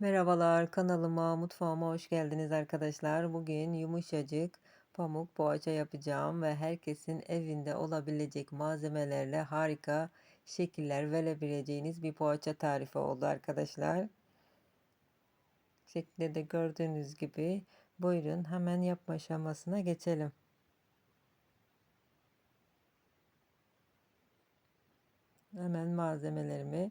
Merhabalar kanalıma, mutfağıma hoş geldiniz arkadaşlar. Bugün yumuşacık pamuk poğaça yapacağım ve herkesin evinde olabilecek malzemelerle harika şekiller verebileceğiniz bir poğaça tarifi oldu arkadaşlar. Şekilde de gördüğünüz gibi buyurun hemen yapma aşamasına geçelim. Hemen malzemelerimi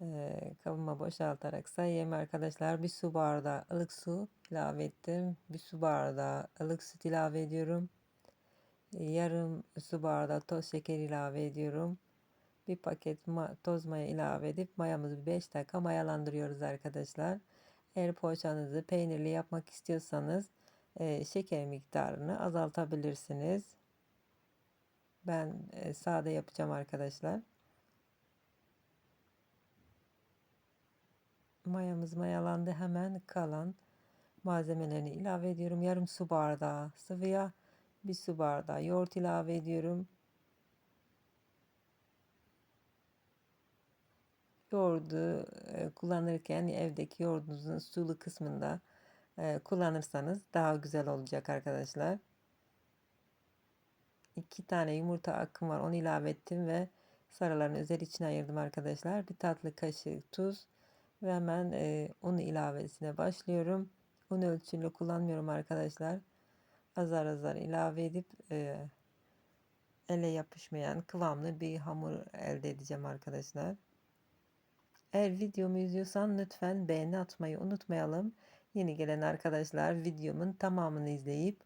e, kabıma boşaltarak sayayım arkadaşlar. Bir su bardağı ılık su ilave ettim. Bir su bardağı ılık süt ilave ediyorum. Yarım su bardağı toz şeker ilave ediyorum. Bir paket toz maya ilave edip mayamızı 5 dakika mayalandırıyoruz arkadaşlar. Eğer poğaçanızı peynirli yapmak istiyorsanız şeker miktarını azaltabilirsiniz. Ben sade yapacağım arkadaşlar. Mayamız mayalandı. Hemen kalan malzemelerini ilave ediyorum. Yarım su bardağı sıvıya bir su bardağı yoğurt ilave ediyorum. Yoğurdu e, kullanırken evdeki yoğurdunuzun sulu kısmında e, kullanırsanız daha güzel olacak arkadaşlar. İki tane yumurta akım var. Onu ilave ettim ve sarılarını üzeri içine ayırdım arkadaşlar. Bir tatlı kaşığı tuz ve hemen e, un ilavesine başlıyorum. Un ölçülü kullanmıyorum arkadaşlar. Azar azar ilave edip e, ele yapışmayan kıvamlı bir hamur elde edeceğim arkadaşlar. Eğer videomu izliyorsan lütfen beğeni atmayı unutmayalım. Yeni gelen arkadaşlar videomun tamamını izleyip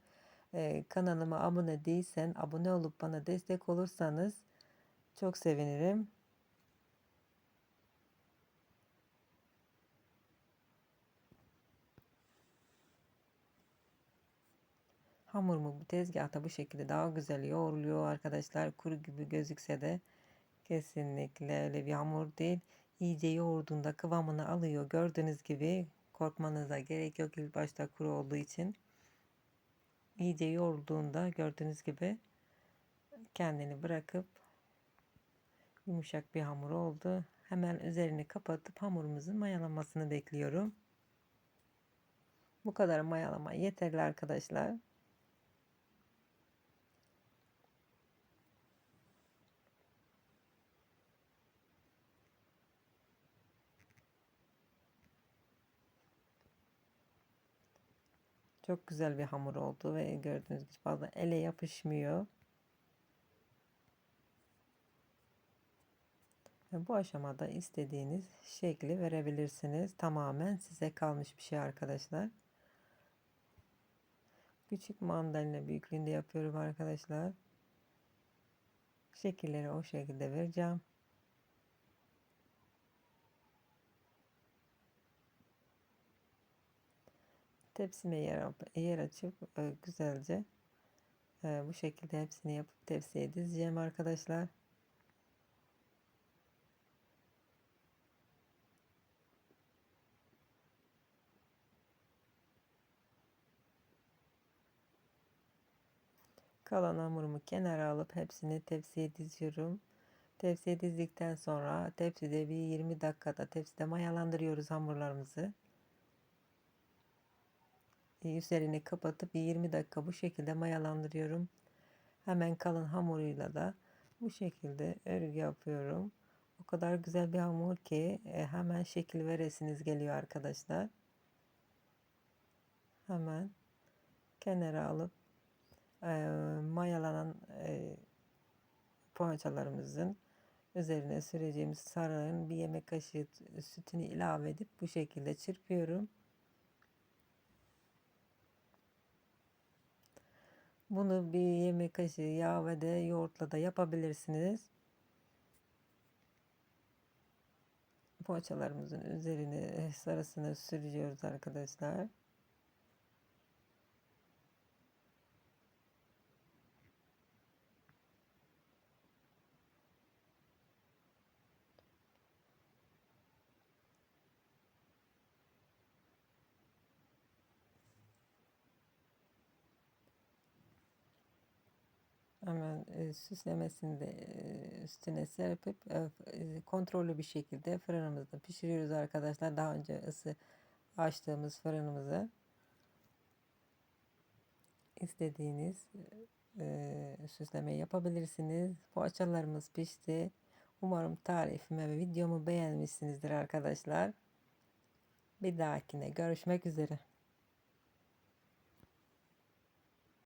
e, kanalıma abone değilsen abone olup bana destek olursanız çok sevinirim. Hamurumu bu tezgahta bu şekilde daha güzel yoğruluyor arkadaşlar. Kuru gibi gözükse de kesinlikle öyle bir hamur değil. İyice yoğurduğunda kıvamını alıyor. Gördüğünüz gibi korkmanıza gerek yok ilk başta kuru olduğu için. İyice yoğrulduğunda gördüğünüz gibi kendini bırakıp yumuşak bir hamur oldu. Hemen üzerini kapatıp hamurumuzun mayalanmasını bekliyorum. Bu kadar mayalama yeterli arkadaşlar. Çok güzel bir hamur oldu ve gördüğünüz gibi fazla ele yapışmıyor. Ve bu aşamada istediğiniz şekli verebilirsiniz. Tamamen size kalmış bir şey arkadaşlar. Küçük mandalina büyüklüğünde yapıyorum arkadaşlar. Şekilleri o şekilde vereceğim. Tepsime yer, yer açıp e, güzelce e, bu şekilde hepsini yapıp tepsiye dizeceğim arkadaşlar. Kalan hamurumu kenara alıp hepsini tepsiye diziyorum. Tepsiye dizdikten sonra tepside bir 20 dakikada tepside mayalandırıyoruz hamurlarımızı. Üzerini kapatıp 20 dakika bu şekilde mayalandırıyorum. Hemen kalın hamuruyla da bu şekilde örgü yapıyorum. O kadar güzel bir hamur ki e, hemen şekil veresiniz geliyor arkadaşlar. Hemen kenara alıp e, mayalanan e, poğaçalarımızın üzerine süreceğimiz sarının bir yemek kaşığı sütünü ilave edip bu şekilde çırpıyorum. Bunu bir yemek kaşığı yağ ve de yoğurtla da yapabilirsiniz. Poğaçalarımızın üzerine sarısını sürüyoruz arkadaşlar. Hemen e, süslemesini de e, üstüne serpip e, e, kontrollü bir şekilde fırınımızda pişiriyoruz arkadaşlar. Daha önce ısı açtığımız fırınımızı istediğiniz e, süslemeyi yapabilirsiniz. Poğaçalarımız pişti. Umarım tarifimi ve videomu beğenmişsinizdir arkadaşlar. Bir dahakine görüşmek üzere.